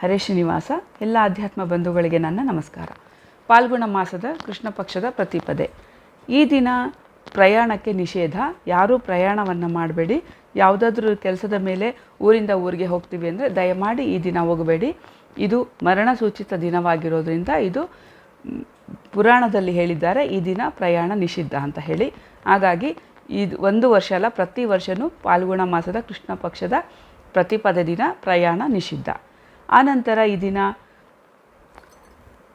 ಹರೇ ಶ್ರೀನಿವಾಸ. ಎಲ್ಲ ಅಧ್ಯಾತ್ಮ ಬಂಧುಗಳಿಗೆ ನನ್ನ ನಮಸ್ಕಾರ. ಪಾಲ್ಗುಣ ಮಾಸದ ಕೃಷ್ಣ ಪಕ್ಷದ ಪ್ರತಿಪದೆ. ಈ ದಿನ ಪ್ರಯಾಣಕ್ಕೆ ನಿಷೇಧ. ಯಾರೂ ಪ್ರಯಾಣವನ್ನು ಮಾಡಬೇಡಿ. ಯಾವುದಾದ್ರೂ ಕೆಲಸದ ಮೇಲೆ ಊರಿಂದ ಊರಿಗೆ ಹೋಗ್ತೀವಿ ಅಂದರೆ ದಯಮಾಡಿ ಈ ದಿನ ಹೋಗಬೇಡಿ. ಇದು ಮರಣ ಸೂಚಿತ ದಿನವಾಗಿರೋದ್ರಿಂದ ಇದು ಪುರಾಣದಲ್ಲಿ ಹೇಳಿದ್ದಾರೆ, ಈ ದಿನ ಪ್ರಯಾಣ ನಿಷಿದ್ಧ ಅಂತ ಹೇಳಿ. ಹಾಗಾಗಿ ಇದು ಒಂದು ವರ್ಷ ಅಲ್ಲ, ಪ್ರತಿ ವರ್ಷವೂ ಪಾಲ್ಗುಣ ಮಾಸದ ಕೃಷ್ಣ ಪಕ್ಷದ ಪ್ರತಿಪದ ದಿನ ಪ್ರಯಾಣ ನಿಷಿದ್ಧ. ಆನಂತರ ಈ ದಿನ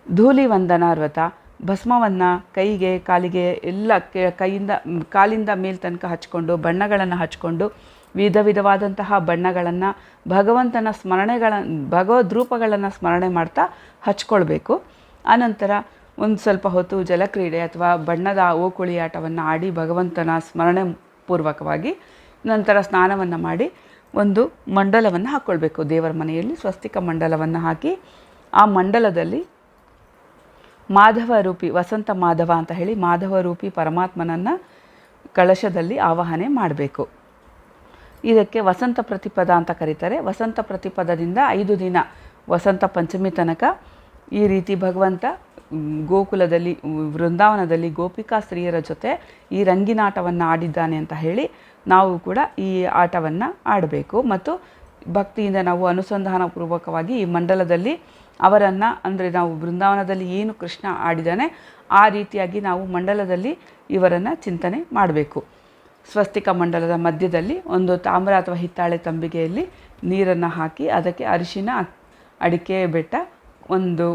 ಧೂಲಿ ವಂದನ ವ್ರತ ಭಸ್ಮವನ್ನು ಕೈಗೆ, ಕಾಲಿಗೆ ಎಲ್ಲ ಕೈಯಿಂದ, ಕಾಲಿಂದ ಮೇಲ್ ತನಕ ಹಚ್ಕೊಂಡು, ಬಣ್ಣಗಳನ್ನು ಹಚ್ಕೊಂಡು, ವಿಧ ವಿಧವಾದಂತಹ ಬಣ್ಣಗಳನ್ನು ಭಗವಂತನ ಸ್ಮರಣೆಗಳ ಭಗವದ್ ರೂಪಗಳನ್ನು ಸ್ಮರಣೆ ಮಾಡ್ತಾ ಹಚ್ಕೊಳ್ಬೇಕು. ಆನಂತರ ಒಂದು ಸ್ವಲ್ಪ ಹೊತ್ತು ಜಲಕ್ರೀಡೆ ಅಥವಾ ಬಣ್ಣದ ಓಕುಳಿ ಆಟವನ್ನು ಆಡಿ ಭಗವಂತನ ಸ್ಮರಣೆ ಪೂರ್ವಕವಾಗಿ ನಂತರ ಸ್ನಾನವನ್ನು ಮಾಡಿ ಒಂದು ಮಂಡಲವನ್ನು ಹಾಕ್ಕೊಳ್ಬೇಕು. ದೇವರ ಮನೆಯಲ್ಲಿ ಸ್ವಸ್ತಿಕ ಮಂಡಲವನ್ನು ಹಾಕಿ ಆ ಮಂಡಲದಲ್ಲಿ ಮಾಧವ ರೂಪಿ ವಸಂತ ಮಾಧವ ಅಂತ ಹೇಳಿ ಮಾಧವ ರೂಪಿ ಪರಮಾತ್ಮನನ್ನು ಕಳಶದಲ್ಲಿ ಆವಾಹನೆ ಮಾಡಬೇಕು. ಇದಕ್ಕೆ ವಸಂತ ಪ್ರತಿಪದ ಅಂತ ಕರೀತಾರೆ. ವಸಂತ ಪ್ರತಿಪದದಿಂದ ಐದು ದಿನ, ವಸಂತ ಪಂಚಮಿ ತನಕ ಈ ರೀತಿ ಭಗವಂತ ಗೋಕುಲದಲ್ಲಿ, ವೃಂದಾವನದಲ್ಲಿ ಗೋಪಿಕಾ ಸ್ತ್ರೀಯರ ಜೊತೆ ಈ ರಂಗಿನಾಟವನ್ನು ಆಡಿದ್ದಾನೆ ಅಂತ ಹೇಳಿ ನಾವು ಕೂಡ ಈ ಆಟವನ್ನು ಆಡಬೇಕು. ಮತ್ತು ಭಕ್ತಿಯಿಂದ ನಾವು ಅನುಸಂಧಾನಪೂರ್ವಕವಾಗಿ ಈ ಮಂಡಲದಲ್ಲಿ ಅವರನ್ನು, ಅಂದರೆ ನಾವು ಬೃಂದಾವನದಲ್ಲಿ ಏನು ಕೃಷ್ಣ ಆಡಿದ್ದಾನೆ ಆ ರೀತಿಯಾಗಿ ನಾವು ಮಂಡಲದಲ್ಲಿ ಇವರನ್ನು ಚಿಂತನೆ ಮಾಡಬೇಕು. ಸ್ವಸ್ತಿಕ ಮಂಡಲದ ಮಧ್ಯದಲ್ಲಿ ಒಂದು ತಾಮ್ರ ಅಥವಾ ಹಿತ್ತಾಳೆ ತಂಬಿಗೆಯಲ್ಲಿ ನೀರನ್ನು ಹಾಕಿ ಅದಕ್ಕೆ ಅರಿಶಿನ, ಅಡಿಕೆ ಬೆಟ್ಟ, ಒಂದು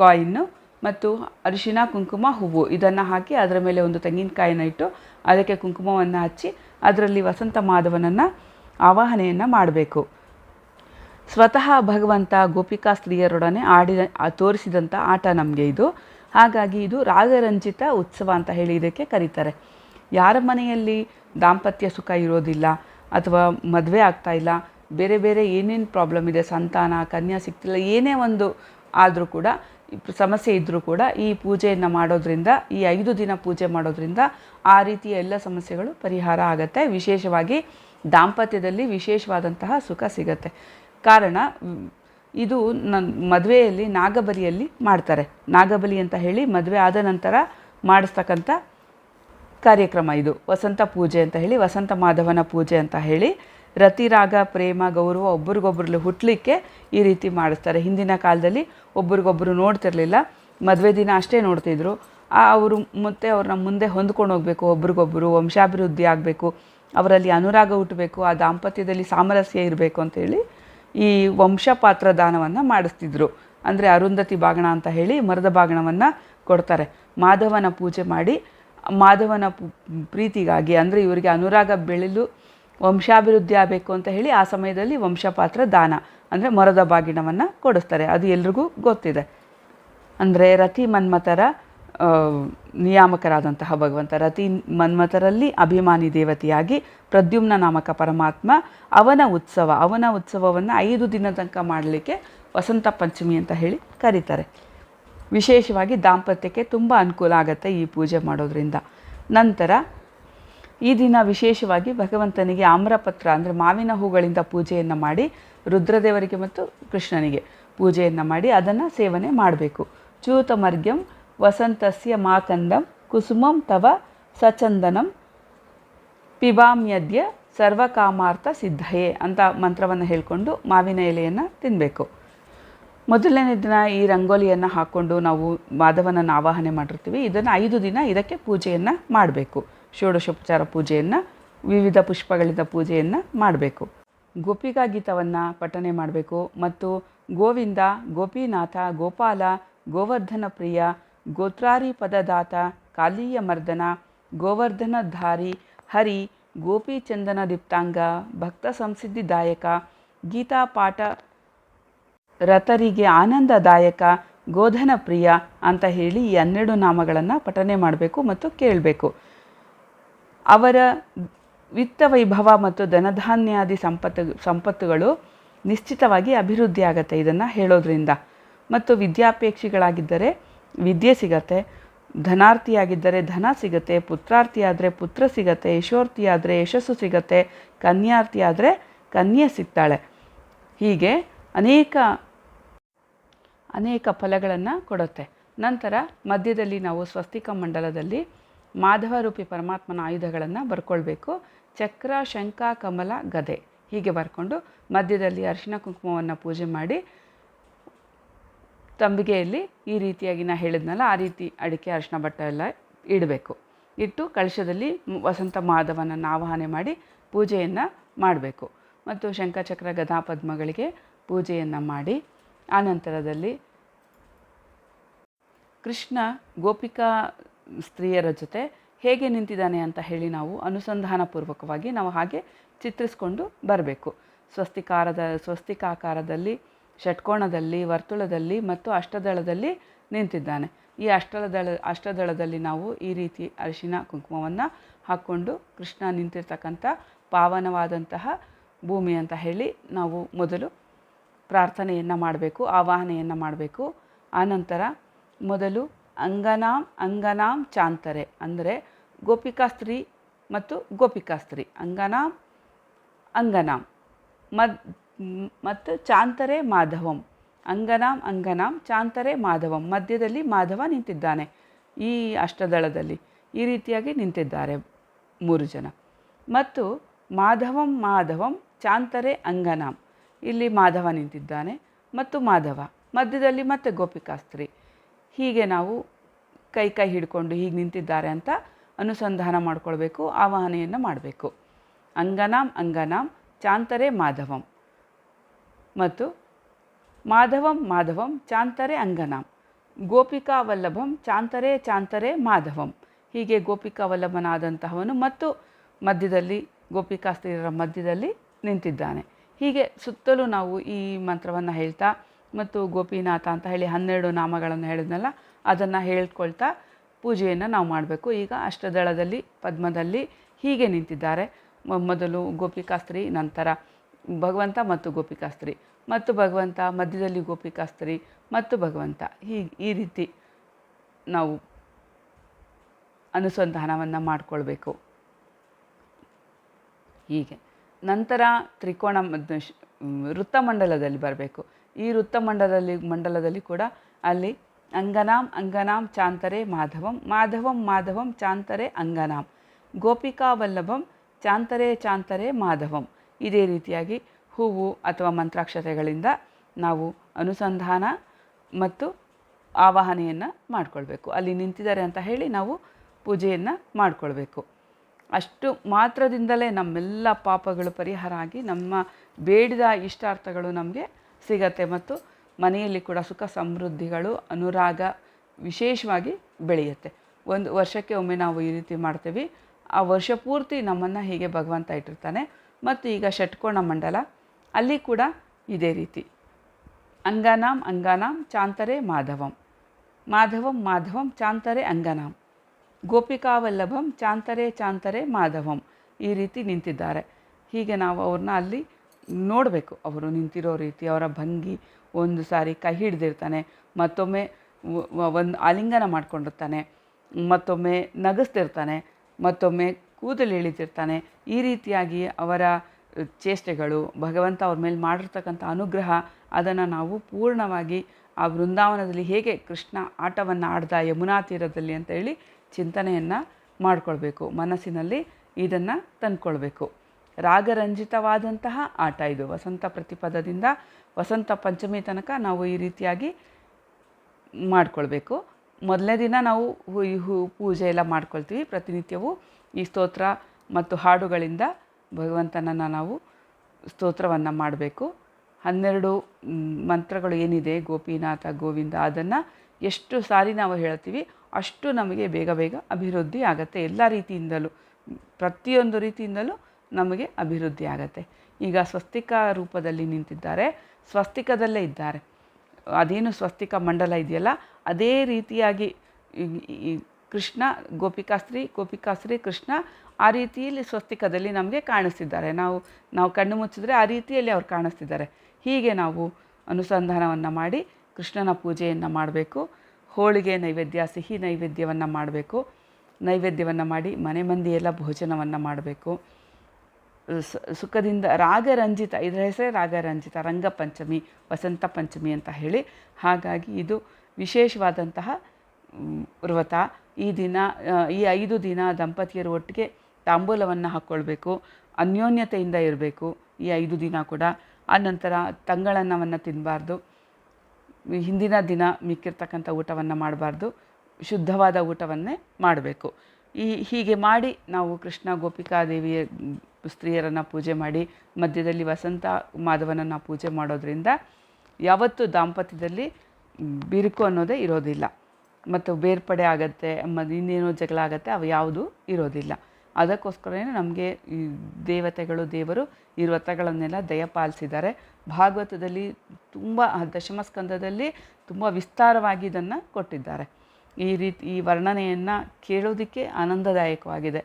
ಕಾಯಿನ್ನು ಮತ್ತು ಅರಿಶಿನ, ಕುಂಕುಮ, ಹೂವು ಇದನ್ನು ಹಾಕಿ ಅದರ ಮೇಲೆ ಒಂದು ತೆಂಗಿನಕಾಯಿನ ಇಟ್ಟು ಅದಕ್ಕೆ ಕುಂಕುಮವನ್ನು ಹಚ್ಚಿ ಅದರಲ್ಲಿ ವಸಂತ ಮಾಧವನನ್ನು ಆವಾಹನೆಯನ್ನು ಮಾಡಬೇಕು. ಸ್ವತಃ ಭಗವಂತ ಗೋಪಿಕಾ ಸ್ತ್ರೀಯರೊಡನೆ ಆಡಿದ ತೋರಿಸಿದಂಥ ಆಟ ನಮಗೆ ಇದು. ಹಾಗಾಗಿ ಇದು ರಾಗರಂಜಿತ ಉತ್ಸವ ಅಂತ ಹೇಳಿ ಇದಕ್ಕೆ ಕರೀತಾರೆ. ಯಾರ ಮನೆಯಲ್ಲಿ ದಾಂಪತ್ಯ ಸುಖ ಇರೋದಿಲ್ಲ ಅಥವಾ ಮದುವೆ ಆಗ್ತಾ ಇಲ್ಲ, ಬೇರೆ ಬೇರೆ ಏನೇನು ಪ್ರಾಬ್ಲಮ್ ಇದೆ, ಸಂತಾನ, ಕನ್ಯಾ ಸಿಗ್ತಿಲ್ಲ, ಏನೇ ಒಂದು ಆದರೂ ಕೂಡ ಸಮಸ್ಯೆ ಇದ್ದರೂ ಕೂಡ ಈ ಪೂಜೆಯನ್ನು ಮಾಡೋದ್ರಿಂದ, ಈ ಐದು ದಿನ ಪೂಜೆ ಮಾಡೋದ್ರಿಂದ ಆ ರೀತಿಯ ಎಲ್ಲ ಸಮಸ್ಯೆಗಳು ಪರಿಹಾರ ಆಗುತ್ತೆ. ವಿಶೇಷವಾಗಿ ದಾಂಪತ್ಯದಲ್ಲಿ ವಿಶೇಷವಾದಂತಹ ಸುಖ ಸಿಗತ್ತೆ. ಕಾರಣ, ಇದು ನನ್ನ ಮದುವೆಯಲ್ಲಿ ನಾಗಬಲಿಯಲ್ಲಿ ಮಾಡ್ತಾರೆ. ನಾಗಬಲಿ ಅಂತ ಹೇಳಿ ಮದುವೆ ಆದ ನಂತರ ಮಾಡಿಸ್ತಕ್ಕಂಥ ಕಾರ್ಯಕ್ರಮ ಇದು. ವಸಂತ ಪೂಜೆ ಅಂತ ಹೇಳಿ, ವಸಂತ ಮಾಧವನ ಪೂಜೆ ಅಂತ ಹೇಳಿ ರತಿರಾಗ, ಪ್ರೇಮ, ಗೌರವ ಒಬ್ರಿಗೊಬ್ರಲ್ಲಿ ಹುಟ್ಟಲಿಕ್ಕೆ ಈ ರೀತಿ ಮಾಡಿಸ್ತಾರೆ. ಹಿಂದಿನ ಕಾಲದಲ್ಲಿ ಒಬ್ರಿಗೊಬ್ಬರು ನೋಡ್ತಿರಲಿಲ್ಲ. ಮದುವೆ ದಿನ ಅಷ್ಟೇ ನೋಡ್ತಿದ್ರು. ಅವರು ಮತ್ತೆ ಅವ್ರನ್ನ ಮುಂದೆ ಹೊಂದ್ಕೊಂಡು ಹೋಗಬೇಕು. ಒಬ್ರಿಗೊಬ್ಬರು ವಂಶಾಭಿವೃದ್ಧಿ ಆಗಬೇಕು. ಅವರಲ್ಲಿ ಅನುರಾಗ ಹುಟ್ಟಬೇಕು. ಆ ದಾಂಪತ್ಯದಲ್ಲಿ ಸಾಮರಸ್ಯ ಇರಬೇಕು ಅಂತೇಳಿ ಈ ವಂಶಪಾತ್ರ ದಾನವನ್ನು ಮಾಡಿಸ್ತಿದ್ರು. ಅಂದರೆ ಅರುಂಧತಿ ಬಾಗಣ ಅಂತ ಹೇಳಿ ಮರದ ಬಾಗಣವನ್ನು ಕೊಡ್ತಾರೆ. ಮಾಧವನ ಪೂಜೆ ಮಾಡಿ ಮಾಧವನ ಪ್ರೀತಿಗಾಗಿ ಅಂದರೆ ಇವರಿಗೆ ಅನುರಾಗ ಬೆಳೆಯಲು ವಂಶಾಭಿವೃದ್ಧಿ ಆಗಬೇಕು ಅಂತ ಹೇಳಿ ಆ ಸಮಯದಲ್ಲಿ ವಂಶಪಾತ್ರ ದಾನ, ಅಂದರೆ ಮರದ ಬಾಗಿಣವನ್ನು ಕೊಡಿಸ್ತಾರೆ. ಅದು ಎಲ್ರಿಗೂ ಗೊತ್ತಿದೆ. ಅಂದರೆ ರತಿ ಮನ್ಮಥರ ನಿಯಾಮಕರಾದಂತಹ ಭಗವಂತ. ರತಿ ಮನ್ಮಥರಲ್ಲಿ ಅಭಿಮಾನಿ ದೇವತೆಯಾಗಿ ಪ್ರದ್ಯುಮ್ನ ನಾಮಕ ಪರಮಾತ್ಮ ಅವನ ಉತ್ಸವ, ಅವನ ಉತ್ಸವವನ್ನು ಐದು ದಿನ ತನಕ ಮಾಡಲಿಕ್ಕೆ ವಸಂತ ಪಂಚಮಿ ಅಂತ ಹೇಳಿ ಕರೀತಾರೆ. ವಿಶೇಷವಾಗಿ ದಾಂಪತ್ಯಕ್ಕೆ ತುಂಬ ಅನುಕೂಲ ಆಗುತ್ತೆ ಈ ಪೂಜೆ ಮಾಡೋದ್ರಿಂದ. ನಂತರ ಈ ದಿನ ವಿಶೇಷವಾಗಿ ಭಗವಂತನಿಗೆ ಆಮ್ರಪತ್ರ, ಅಂದರೆ ಮಾವಿನ ಹೂಗಳಿಂದ ಪೂಜೆಯನ್ನು ಮಾಡಿ, ರುದ್ರದೇವರಿಗೆ ಮತ್ತು ಕೃಷ್ಣನಿಗೆ ಪೂಜೆಯನ್ನು ಮಾಡಿ ಅದನ್ನು ಸೇವನೆ ಮಾಡಬೇಕು. ಚೂತಮರ್ಗ್ಯಂ ವಸಂತಸ್ಯ ಮಾಕಂದಂ ಕುಸುಮಂ ತವ ಸಚಂದನಂ ಪಿಬಾಮ್ಯದ್ಯ ಸರ್ವಕಾಮಾರ್ಥ ಸಿದ್ಧಯೇ ಅಂತ ಮಂತ್ರವನ್ನು ಹೇಳಿಕೊಂಡು ಮಾವಿನ ಎಲೆಯನ್ನು ತಿನ್ನಬೇಕು ಮೊದಲನೇ ದಿನ ಈ ರಂಗೋಲಿಯನ್ನು ಹಾಕ್ಕೊಂಡು ನಾವು ಮಾಧವನನ್ನು ಆವಾಹನೆ ಮಾಡಿರ್ತೀವಿ. ಇದನ್ನು ಐದು ದಿನ ಇದಕ್ಕೆ ಪೂಜೆಯನ್ನು ಮಾಡಬೇಕು. ಷೋಡಶೋಪಚಾರ ಪೂಜೆಯನ್ನು, ವಿವಿಧ ಪುಷ್ಪಗಳಿಂದ ಪೂಜೆಯನ್ನು ಮಾಡಬೇಕು. ಗೋಪಿಕಾ ಗೀತವನ್ನು ಪಠನೆ ಮಾಡಬೇಕು ಮತ್ತು ಗೋವಿಂದ, ಗೋಪಿನಾಥ, ಗೋಪಾಲ, ಗೋವರ್ಧನ ಪ್ರಿಯ, ಗೋತ್ರಾರಿ ಪದದಾತ, ಕಾಲೀಯ ಮರ್ದನ ಗೋವರ್ಧನಧಾರಿ ಹರಿ ಗೋಪಿಚಂದನ ದೀಪ್ತಾಂಗ, ಭಕ್ತ ಸಂಸಿದ್ಧಿದಾಯಕ ಗೀತಾ ಪಾಠ ರಥರಿಗೆ ಆನಂದದಾಯಕ ಗೋಧನ ಪ್ರಿಯ ಅಂತ ಹೇಳಿ ಈ ಹನ್ನೆರಡು ನಾಮಗಳನ್ನು ಪಠನೆ ಮಾಡಬೇಕು ಮತ್ತು ಕೇಳಬೇಕು. ಅವರ ವಿತ್ತ ವೈಭವ ಮತ್ತು ಧನಧಾನ್ಯಾದಿ ಸಂಪತ್ತು, ಸಂಪತ್ತುಗಳು ನಿಶ್ಚಿತವಾಗಿ ಅಭಿವೃದ್ಧಿ ಆಗುತ್ತೆ ಇದನ್ನು ಹೇಳೋದ್ರಿಂದ. ಮತ್ತು ವಿದ್ಯಾಪೇಕ್ಷಿಗಳಾಗಿದ್ದರೆ ವಿದ್ಯೆ ಸಿಗತ್ತೆ, ಧನಾರ್ಥಿಯಾಗಿದ್ದರೆ ಧನ ಸಿಗತ್ತೆ ಪುತ್ರಾರ್ಥಿ ಆದರೆ ಪುತ್ರ ಸಿಗತ್ತೆ ಯಶೋರ್ಥಿ ಆದರೆ ಯಶಸ್ಸು ಸಿಗತ್ತೆ ಕನ್ಯಾರ್ಥಿ ಆದರೆ ಕನ್ಯೆ ಸಿಗ್ತಾಳೆ. ಹೀಗೆ ಅನೇಕ ಅನೇಕ ಫಲಗಳನ್ನು ಕೊಡುತ್ತೆ. ನಂತರ ಮಧ್ಯದಲ್ಲಿ ನಾವು ಸ್ವಸ್ತಿಕ ಮಂಡಲದಲ್ಲಿ ಮಾಧವ ರೂಪಿ ಪರಮಾತ್ಮನ ಆಯುಧಗಳನ್ನು ಬರ್ಕೊಳ್ಬೇಕು. ಚಕ್ರ, ಶಂಖ, ಕಮಲ, ಗದೆ ಹೀಗೆ ಬರ್ಕೊಂಡು ಮಧ್ಯದಲ್ಲಿ ಅರಿಶಿನ ಕುಂಕುಮವನ್ನು ಪೂಜೆ ಮಾಡಿ ತಂಬಿಗೆಯಲ್ಲಿ ಈ ರೀತಿಯಾಗಿ ನಾ ಹೇಳಿದ್ನಲ್ಲ, ಆ ರೀತಿ ಅಡಿಕೆ ಅರಿಶಿನ ಬಟ್ಟ ಎಲ್ಲ ಇಡಬೇಕು. ಇಟ್ಟು ಕಳಶದಲ್ಲಿ ವಸಂತ ಮಾಧವನನ್ನು ಆವಾಹನೆ ಮಾಡಿ ಪೂಜೆಯನ್ನು ಮಾಡಬೇಕು. ಮತ್ತು ಶಂಖಚಕ್ರ ಗದಾ ಪದ್ಮಗಳಿಗೆ ಪೂಜೆಯನ್ನು ಮಾಡಿ. ಆನಂತರದಲ್ಲಿ ಕೃಷ್ಣ ಗೋಪಿಕಾ ಸ್ತ್ರೀಯರ ಜೊತೆ ಹೇಗೆ ನಿಂತಿದ್ದಾನೆ ಅಂತ ಹೇಳಿ ನಾವು ಅನುಸಂಧಾನಪೂರ್ವಕವಾಗಿ ನಾವು ಹಾಗೆ ಚಿತ್ರಿಸ್ಕೊಂಡು ಬರಬೇಕು. ಸ್ವಸ್ತಿಕಾರದ, ಸ್ವಸ್ತಿಕಾಕಾರದಲ್ಲಿ ಷಟ್ಕೋಣದಲ್ಲಿ ವರ್ತುಳದಲ್ಲಿ ಮತ್ತು ಅಷ್ಟದಳದಲ್ಲಿ ನಿಂತಿದ್ದಾನೆ. ಈ ಅಷ್ಟದಳ, ಅಷ್ಟದಳದಲ್ಲಿ ನಾವು ಈ ರೀತಿ ಅರಿಶಿನ ಕುಂಕುಮವನ್ನು ಹಾಕ್ಕೊಂಡು ಕೃಷ್ಣ ನಿಂತಿರ್ತಕ್ಕಂಥ ಪಾವನವಾದಂತಹ ಭೂಮಿ ಅಂತ ಹೇಳಿ ನಾವು ಮೊದಲು ಪ್ರಾರ್ಥನೆಯನ್ನು ಮಾಡಬೇಕು, ಆವಾಹನೆಯನ್ನು ಮಾಡಬೇಕು. ಆನಂತರ ಮೊದಲು ಅಂಗನಾಂ ಅಂಗನಾಂ ಚಾಂತರೆ. ಅಂದರೆ ಗೋಪಿಕಾ ಸ್ತ್ರೀ ಮತ್ತು ಗೋಪಿಕಾ ಸ್ತ್ರೀ. ಅಂಗನಾಂ ಅಂಗನಾಂ. ಮದ್, ಮತ್ತು ಚಾಂತರೆ ಮಾಧವಂ. ಅಂಗನಾಂ ಅಂಗನಾಂ ಚಾಂತರೆ ಮಾಧವಂ. ಮಧ್ಯದಲ್ಲಿ ಮಾಧವ ನಿಂತಿದ್ದಾನೆ ಈ ಅಷ್ಟದಳದಲ್ಲಿ. ಈ ರೀತಿಯಾಗಿ ನಿಂತಿದ್ದಾರೆ ಮೂರು ಜನ. ಮತ್ತು ಮಾಧವಂ ಮಾಧವಂ, ಚಾಂತರೆ, ಅಂಗನಾಂ. ಇಲ್ಲಿ ಮಾಧವ ನಿಂತಿದ್ದಾನೆ ಮತ್ತು ಮಾಧವ. ಮಧ್ಯದಲ್ಲಿ ಮತ್ತೆ ಗೋಪಿಕಾ ಸ್ತ್ರೀ. ಹೀಗೆ ನಾವು ಕೈ ಕೈ ಹಿಡ್ಕೊಂಡು ಹೀಗೆ ನಿಂತಿದ್ದಾರೆ ಅಂತ ಅನುಸಂಧಾನ ಮಾಡ್ಕೊಳ್ಬೇಕು ಆವಾಹನೆಯನ್ನು ಮಾಡಬೇಕು. ಅಂಗನಾಂ ಅಂಗನಾಂ ಚಾಂತರೆ ಮಾಧವಂ. ಮತ್ತು ಮಾಧವಂ ಮಾಧವಂ ಚಾಂತರೆ ಅಂಗನಾಂ. ಗೋಪಿಕಾ ವಲ್ಲಭಂ ಚಾಂತರೆ ಚಾಂತರೆ ಮಾಧವಂ. ಹೀಗೆ ಗೋಪಿಕಾ ವಲ್ಲಭನಾದಂತಹವನು ಮತ್ತು ಮಧ್ಯದಲ್ಲಿ, ಗೋಪಿಕಾ ಸ್ತ್ರೀಯರ ಮಧ್ಯದಲ್ಲಿ ನಿಂತಿದ್ದಾನೆ. ಹೀಗೆ ಸುತ್ತಲೂ ನಾವು ಈ ಮಂತ್ರವನ್ನು ಹೇಳ್ತಾ ಮತ್ತು ಗೋಪಿನಾಥ ಅಂತ ಹೇಳಿ ಹನ್ನೆರಡು ನಾಮಗಳನ್ನು ಹೇಳಿದ್ನಲ್ಲ, ಅದನ್ನು ಹೇಳ್ಕೊಳ್ತಾ ಪೂಜೆಯನ್ನು ನಾವು ಮಾಡಬೇಕು. ಈಗ ಅಷ್ಟದಳದಲ್ಲಿ, ಪದ್ಮದಲ್ಲಿ ಹೀಗೆ ನಿಂತಿದ್ದಾರೆ. ಮೊದಲು ಗೋಪಿಕಾಸ್ತ್ರಿ ನಂತರ ಭಗವಂತ ಮತ್ತು ಗೋಪಿಕಾಸ್ತ್ರಿ ಮತ್ತು ಭಗವಂತ, ಮಧ್ಯದಲ್ಲಿ ಗೋಪಿಕಾಸ್ತ್ರಿ ಮತ್ತು ಭಗವಂತ. ಹೀಗೆ ಈ ರೀತಿ ನಾವು ಅನುಸಂಧಾನವನ್ನು ಮಾಡಿಕೊಳ್ಬೇಕು. ಹೀಗೆ. ನಂತರ ತ್ರಿಕೋಣ ವೃತ್ತಮಂಡಲದಲ್ಲಿ ಬರಬೇಕು. ಈ ವೃತ್ತಮಂಡಲದಲ್ಲಿ ಮಂಡಲದಲ್ಲಿ ಕೂಡ ಅಲ್ಲಿ ಅಂಗನಾಂ ಅಂಗನಾಂ ಚಾಂತರೆ ಮಾಧವಂ ಮಾಧವಂ ಮಾಧವಂ ಚಾಂತರೆ ಅಂಗನಾಂ, ಗೋಪಿಕಾ ವಲ್ಲಭಂ ಚಾಂತರೆ ಚಾಂತರೆ ಮಾಧವಂ. ಇದೇ ರೀತಿಯಾಗಿ ಹೂವು ಅಥವಾ ಮಂತ್ರಾಕ್ಷರಗಳಿಂದ ನಾವು ಅನುಸಂಧಾನ ಮತ್ತು ಆವಾಹನೆಯನ್ನು ಮಾಡಿಕೊಳ್ಬೇಕು. ಅಲ್ಲಿ ನಿಂತಿದ್ದಾರೆ ಅಂತ ಹೇಳಿ ನಾವು ಪೂಜೆಯನ್ನು ಮಾಡಿಕೊಳ್ಬೇಕು. ಅಷ್ಟು ಮಾತ್ರದಿಂದಲೇ ನಮ್ಮೆಲ್ಲ ಪಾಪಗಳು ಪರಿಹಾರ ಆಗಿ ನಮ್ಮ ಬೇಡಿದ ಇಷ್ಟಾರ್ಥಗಳು ನಮಗೆ ಸಿಗತ್ತೆ ಮತ್ತು ಮನೆಯಲ್ಲಿ ಕೂಡ ಸುಖ ಸಮೃದ್ಧಿಗಳು, ಅನುರಾಗ ವಿಶೇಷವಾಗಿ ಬೆಳೆಯುತ್ತೆ. ಒಂದು ವರ್ಷಕ್ಕೆ ಒಮ್ಮೆ ನಾವು ಈ ರೀತಿ ಮಾಡ್ತೀವಿ. ಆ ವರ್ಷ ಪೂರ್ತಿ ನಮ್ಮನ್ನು ಹೀಗೆ ಭಗವಂತ ಇಟ್ಟಿರ್ತಾನೆ. ಮತ್ತು ಈಗ ಷಟ್ಕೋಣ ಮಂಡಲ, ಅಲ್ಲಿ ಕೂಡ ಇದೇ ರೀತಿ. ಅಂಗನಾಂ, ಅಂಗಾನಾಂ, ಚಾಂತರೆ, ಮಾಧವಂ. ಮಾಧವಂ ಮಾಧವಂ, ಚಾಂತರೆ, ಅಂಗನಾಂ. ಗೋಪಿಕಾವಲ್ಲಭಂ, ಚಾಂತರೆ ಚಾಂತರೆ, ಮಾಧವಂ. ಈ ರೀತಿ ನಿಂತಿದ್ದಾರೆ. ಹೀಗೆ ನಾವು ಅವ್ರನ್ನ ಅಲ್ಲಿ ನೋಡಬೇಕು. ಅವರು ನಿಂತಿರೋ ರೀತಿ ಅವರ ಭಂಗಿ ಒಂದು ಸಾರಿ ಕೈ ಹಿಡ್ದಿರ್ತಾನೆ, ಮತ್ತೊಮ್ಮೆ ಒಂದು ಆಲಿಂಗನ ಮಾಡ್ಕೊಂಡಿರ್ತಾನೆ, ಮತ್ತೊಮ್ಮೆ ನಗಿಸ್ತಿರ್ತಾನೆ, ಮತ್ತೊಮ್ಮೆ ಕೂದಲು ಇಳಿತಿರ್ತಾನೆ. ಈ ರೀತಿಯಾಗಿ ಅವರ ಚೇಷ್ಟೆಗಳು, ಭಗವಂತ ಅವ್ರ ಮೇಲೆ ಮಾಡಿರ್ತಕ್ಕಂಥ ಅನುಗ್ರಹ, ಅದನ್ನು ನಾವು ಪೂರ್ಣವಾಗಿ ಆ ಬೃಂದಾವನದಲ್ಲಿ ಹೇಗೆ ಕೃಷ್ಣ ಆಟವನ್ನು ಆಡ್ದ ಯಮುನಾ ತೀರದಲ್ಲಿ ಅಂತ ಹೇಳಿ ಚಿಂತನೆಯನ್ನು ಮಾಡಿಕೊಳ್ಬೇಕು. ಮನಸ್ಸಿನಲ್ಲಿ ಇದನ್ನು ತಂದ್ಕೊಳ್ಬೇಕು. ರಾಗರಂಜಿತವಾದಂತಹ ಆಟ ಇದು. ವಸಂತ ಪ್ರತಿಪದದಿಂದ ವಸಂತ ಪಂಚಮಿ ತನಕ ನಾವು ಈ ರೀತಿಯಾಗಿ ಮಾಡಿಕೊಳ್ಬೇಕು. ಮೊದಲನೇ ದಿನ ನಾವು ಹೂ ಪೂಜೆ ಎಲ್ಲ ಮಾಡ್ಕೊಳ್ತೀವಿ. ಪ್ರತಿನಿತ್ಯವೂ ಈ ಸ್ತೋತ್ರ ಮತ್ತು ಹಾಡುಗಳಿಂದ ಭಗವಂತನನ್ನು ನಾವು ಸ್ತೋತ್ರವನ್ನು ಮಾಡಬೇಕು. ಹನ್ನೆರಡು ಮಂತ್ರಗಳು ಏನಿದೆ? ಗೋಪಿನಾಥ, ಗೋವಿಂದ, ಅದನ್ನು ಎಷ್ಟು ಸಾರಿ ನಾವು ಹೇಳ್ತೀವಿ, ಅಷ್ಟು ನಮಗೆ ಬೇಗ ಬೇಗ ಅಭಿವೃದ್ಧಿ ಆಗುತ್ತೆ. ಎಲ್ಲ ರೀತಿಯಿಂದಲೂ, ಪ್ರತಿಯೊಂದು ರೀತಿಯಿಂದಲೂ ನಮಗೆ ಅಭಿವೃದ್ಧಿ ಆಗುತ್ತೆ. ಈಗ ಸ್ವಸ್ತಿಕ ರೂಪದಲ್ಲಿ ನಿಂತಿದ್ದಾರೆ, ಸ್ವಸ್ತಿಕದಲ್ಲೇ ಇದ್ದಾರೆ. ಅದೇನು ಸ್ವಸ್ತಿಕ ಮಂಡಲ ಇದೆಯಲ್ಲ, ಅದೇ ರೀತಿಯಾಗಿ ಕೃಷ್ಣ ಗೋಪಿಕಾಸ್ತ್ರೀ ಗೋಪಿಕಾಸ್ತ್ರೀ ಕೃಷ್ಣ ಆ ರೀತಿಯಲ್ಲಿ ಸ್ವಸ್ತಿಕದಲ್ಲಿ ನಮಗೆ ಕಾಣಿಸ್ತಿದ್ದಾರೆ. ನಾವು ನಾವು ಕಣ್ಣು ಮುಚ್ಚಿದ್ರೆ ಆ ರೀತಿಯಲ್ಲಿ ಅವ್ರು ಕಾಣಿಸ್ತಿದ್ದಾರೆ. ಹೀಗೆ ನಾವು ಅನುಸಂಧಾನವನ್ನು ಮಾಡಿ ಕೃಷ್ಣನ ಪೂಜೆಯನ್ನು ಮಾಡಬೇಕು, ಹೋಳಿಗೆ ನೈವೇದ್ಯ, ಸಿಹಿ ನೈವೇದ್ಯವನ್ನು ಮಾಡಬೇಕು, ನೈವೇದ್ಯವನ್ನು ಮಾಡಿ ಮನೆ ಮಂದಿಯೆಲ್ಲ ಭೋಜನವನ್ನು ಮಾಡಬೇಕು. ಸುಖದಿಂದ ರಾಗರಂಜಿತ, ಇದರ ಹೆಸರೇ ರಾಗರಂಜಿತ, ರಂಗಪಂಚಮಿ ವಸಂತ ಪಂಚಮಿ ಅಂತ ಹೇಳಿ. ಹಾಗಾಗಿ ಇದು ವಿಶೇಷವಾದಂತಹ ವ್ರತ. ಈ ದಿನ ಈ ಐದು ದಿನ ದಂಪತಿಯರು ಒಟ್ಟಿಗೆ ತಾಂಬೂಲವನ್ನು ಹಾಕ್ಕೊಳ್ಬೇಕು ಅನ್ಯೋನ್ಯತೆಯಿಂದ ಇರಬೇಕು ಈ ಐದು ದಿನ ಕೂಡ. ಆನಂತರ ತಂಗಳನ್ನವನ್ನು ತಿನ್ನಬಾರ್ದು ಹಿಂದಿನ ದಿನ ಮಿಕ್ಕಿರ್ತಕ್ಕಂಥ ಊಟವನ್ನು ಮಾಡಬಾರ್ದು. ಶುದ್ಧವಾದ ಊಟವನ್ನೇ ಮಾಡಬೇಕು. ಈ ಹೀಗೆ ಮಾಡಿ ನಾವು ಕೃಷ್ಣ ಗೋಪಿಕಾದೇವಿಯ ದೇವಿಯ ಸ್ತ್ರೀಯರನ್ನು ಪೂಜೆ ಮಾಡಿ ಮಧ್ಯದಲ್ಲಿ ವಸಂತ ಮಾಧವನನ್ನು ಪೂಜೆ ಮಾಡೋದ್ರಿಂದ ಯಾವತ್ತೂ ದಾಂಪತ್ಯದಲ್ಲಿ ಬಿರುಕು ಅನ್ನೋದೇ ಇರೋದಿಲ್ಲ. ಮತ್ತು ಬೇರ್ಪಡೆ ಆಗತ್ತೆ ಮತ್ತು ಇನ್ನೇನೋ ಜಗಳ ಆಗತ್ತೆ, ಅವು ಯಾವುದೂ ಇರೋದಿಲ್ಲ. ಅದಕ್ಕೋಸ್ಕರನೇ ನಮಗೆ ಈ ದೇವತೆಗಳು, ದೇವರು ಈ ವ್ರತಗಳನ್ನೆಲ್ಲ ದಯಪಾಲಿಸಿದ್ದಾರೆ ಭಾಗವತದಲ್ಲಿ ತುಂಬ ದಶಮಸ್ಕಂದದಲ್ಲಿ ತುಂಬ ವಿಸ್ತಾರವಾಗಿ ಇದನ್ನು ಕೊಟ್ಟಿದ್ದಾರೆ. ಈ ರೀತಿ ಈ ವರ್ಣನೆಯನ್ನು ಕೇಳೋದಕ್ಕೆ ಆನಂದದಾಯಕವಾಗಿದೆ.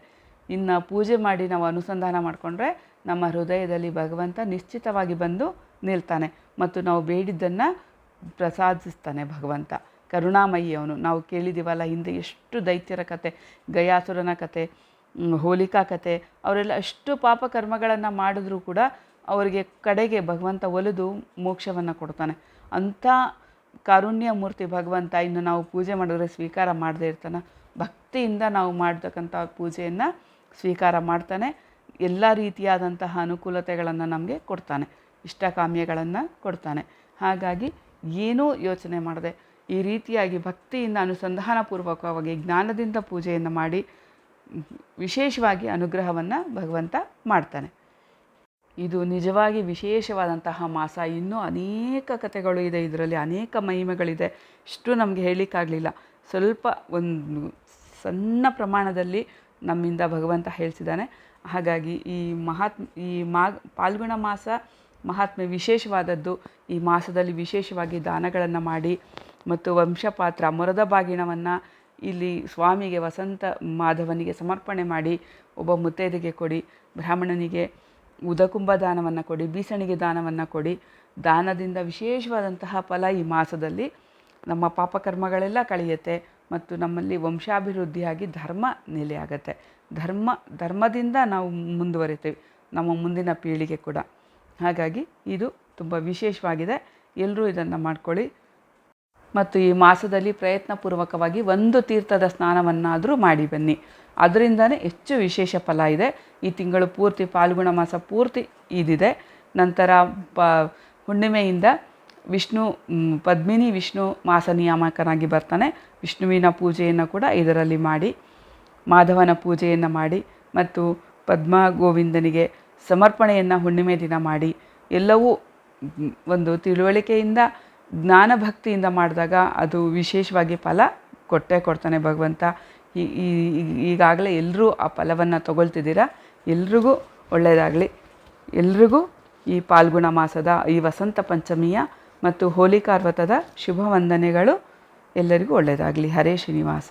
ಇನ್ನು ಪೂಜೆ ಮಾಡಿ ನಾವು ಅನುಸಂಧಾನ ಮಾಡಿಕೊಂಡ್ರೆ ನಮ್ಮ ಹೃದಯದಲ್ಲಿ ಭಗವಂತ ನಿಶ್ಚಿತವಾಗಿ ಬಂದು ನಿಲ್ತಾನೆ ಮತ್ತು ನಾವು ಬೇಡಿದ್ದನ್ನು ಪ್ರಸಾದಿಸ್ತಾನೆ ಭಗವಂತ. ಕರುಣಾಮಯಿ ಅವನು. ನಾವು ಕೇಳಿದ್ದೀವಲ್ಲ ಹಿಂದೆ ಎಷ್ಟು ದೈತ್ಯರ ಕತೆ, ಗಯಾಸುರನ ಕತೆ ಹೋಲಿಕಾ ಕತೆ, ಅವರೆಲ್ಲ ಅಷ್ಟು ಪಾಪ ಕರ್ಮಗಳನ್ನು ಮಾಡಿದ್ರೂ ಕೂಡ ಅವರಿಗೆ ಕಡೆಗೆ ಭಗವಂತ ಒಲಿದು ಮೋಕ್ಷವನ್ನು ಕೊಡ್ತಾನೆ. ಅಂಥ ಕಾರುಣ್ಯ ಮೂರ್ತಿ ಭಗವಂತ ಇನ್ನು ನಾವು ಪೂಜೆ ಮಾಡಿದ್ರೆ ಸ್ವೀಕಾರ ಮಾಡದೇ ಇರ್ತಾನೆ. ಭಕ್ತಿಯಿಂದ ನಾವು ಮಾಡ್ತಕ್ಕಂಥ ಪೂಜೆಯನ್ನು ಸ್ವೀಕಾರ ಮಾಡ್ತಾನೆ. ಎಲ್ಲ ರೀತಿಯಾದಂತಹ ಅನುಕೂಲತೆಗಳನ್ನು ನಮಗೆ ಕೊಡ್ತಾನೆ. ಇಷ್ಟಕಾಮ್ಯಗಳನ್ನು ಕೊಡ್ತಾನೆ. ಹಾಗಾಗಿ ಏನೂ ಯೋಚನೆ ಮಾಡದೆ ಈ ರೀತಿಯಾಗಿ ಭಕ್ತಿಯಿಂದ ಅನುಸಂಧಾನಪೂರ್ವಕವಾಗಿ ಜ್ಞಾನದಿಂದ ಪೂಜೆಯನ್ನು ಮಾಡಿ ವಿಶೇಷವಾಗಿ ಅನುಗ್ರಹವನ್ನು ಭಗವಂತ ಮಾಡ್ತಾನೆ. ಇದು ನಿಜವಾಗಿ ವಿಶೇಷವಾದಂತಹ ಮಾಸ. ಇನ್ನೂ ಅನೇಕ ಕಥೆಗಳು ಇದೆ. ಇದರಲ್ಲಿ ಅನೇಕ ಮಹಿಮೆಗಳಿದೆ. ಇಷ್ಟು ನಮಗೆ ಹೇಳಲಿಕ್ಕಾಗಲಿಲ್ಲ. ಸ್ವಲ್ಪ ಒಂದು ಸಣ್ಣ ಪ್ರಮಾಣದಲ್ಲಿ ನಮ್ಮಿಂದ ಭಗವಂತ ಹೇಳಿಸಿದ್ದಾನೆ ಹಾಗಾಗಿ ಈ ಮಹಾತ್ಮ ಈ ಮಾ, ಪಾಲ್ಗುಣ ಮಾಸ ಮಹಾತ್ಮೆ ವಿಶೇಷವಾದದ್ದು. ಈ ಮಾಸದಲ್ಲಿ ವಿಶೇಷವಾಗಿ ದಾನಗಳನ್ನು ಮಾಡಿ ಮತ್ತು ವಂಶಪಾತ್ರ, ಮೊರದ ಬಾಗಿಣವನ್ನು ಇಲ್ಲಿ ಸ್ವಾಮಿಗೆ, ವಸಂತ ಮಾಧವನಿಗೆ ಸಮರ್ಪಣೆ ಮಾಡಿ, ಒಬ್ಬ ಮುತ್ತೈದೆಗೆ ಕೊಡಿ, ಬ್ರಾಹ್ಮಣನಿಗೆ ಉದಕುಂಭ ದಾನವನ್ನು ಕೊಡಿ, ಬೀಸಣಿಗೆ ದಾನವನ್ನು ಕೊಡಿ. ದಾನದಿಂದ ವಿಶೇಷವಾದಂತಹ ಫಲ ಈ ಮಾಸದಲ್ಲಿ ನಮ್ಮ ಪಾಪಕರ್ಮಗಳೆಲ್ಲ ಕಳೆಯುತ್ತೆ ಮತ್ತು ನಮ್ಮಲ್ಲಿ ವಂಶಾಭಿವೃದ್ಧಿಯಾಗಿ ಧರ್ಮ ನೆಲೆಯಾಗತ್ತೆ. ಧರ್ಮ, ಧರ್ಮದಿಂದ ನಾವು ಮುಂದುವರಿತೀವಿ, ನಮ್ಮ ಮುಂದಿನ ಪೀಳಿಗೆ ಕೂಡ. ಹಾಗಾಗಿ ಇದು ತುಂಬ ವಿಶೇಷವಾಗಿದೆ. ಎಲ್ಲರೂ ಇದನ್ನು ಮಾಡ್ಕೊಳ್ಳಿ. ಮತ್ತು ಈ ಮಾಸದಲ್ಲಿ ಪ್ರಯತ್ನಪೂರ್ವಕವಾಗಿ ಒಂದು ತೀರ್ಥದ ಸ್ನಾನವನ್ನಾದರೂ ಮಾಡಿ ಬನ್ನಿ. ಅದರಿಂದನೇ ಹೆಚ್ಚು ವಿಶೇಷ ಫಲ ಇದೆ. ಈ ತಿಂಗಳು ಪೂರ್ತಿ ಫಾಲ್ಗುಣ ಮಾಸ ಪೂರ್ತಿ ಇದಿದೆ. ನಂತರ ಪ, ಹುಣ್ಣಿಮೆಯಿಂದ ವಿಷ್ಣು ಪದ್ಮಿನಿ ವಿಷ್ಣು ಮಾಸ ನಿಯಾಮಕನಾಗಿ ಬರ್ತಾನೆ. ವಿಷ್ಣುವಿನ ಪೂಜೆಯನ್ನು ಕೂಡ ಇದರಲ್ಲಿ ಮಾಡಿ, ಮಾಧವನ ಪೂಜೆಯನ್ನು ಮಾಡಿ ಮತ್ತು ಪದ್ಮ ಗೋವಿಂದನಿಗೆ ಸಮರ್ಪಣೆಯನ್ನು ಹುಣ್ಣಿಮೆ ದಿನ ಮಾಡಿ. ಎಲ್ಲವೂ ಒಂದು ತಿಳುವಳಿಕೆಯಿಂದ ಜ್ಞಾನ ಭಕ್ತಿಯಿಂದ ಮಾಡಿದಾಗ ಅದು ವಿಶೇಷವಾಗಿ ಫಲ ಕೊಟ್ಟೇ ಕೊಡ್ತಾನೆ ಭಗವಂತ. ಈಗಾಗಲೇ ಎಲ್ಲರೂ ಆ ಫಲವನ್ನು ತಗೊಳ್ತಿದ್ದೀರಾ? ಎಲ್ರಿಗೂ ಒಳ್ಳೆಯದಾಗಲಿ ಎಲ್ರಿಗೂ ಈ ಪಾಲ್ಗುಣ ಮಾಸದ, ಈ ವಸಂತ ಪಂಚಮಿಯ ಮತ್ತು ಹೋಲಿಕಾರ್ವತದ ಶುಭ ವಂದನೆಗಳು. ಎಲ್ಲರಿಗೂ ಒಳ್ಳೆಯದಾಗಲಿ ಹರೇ ಶ್ರೀನಿವಾಸ.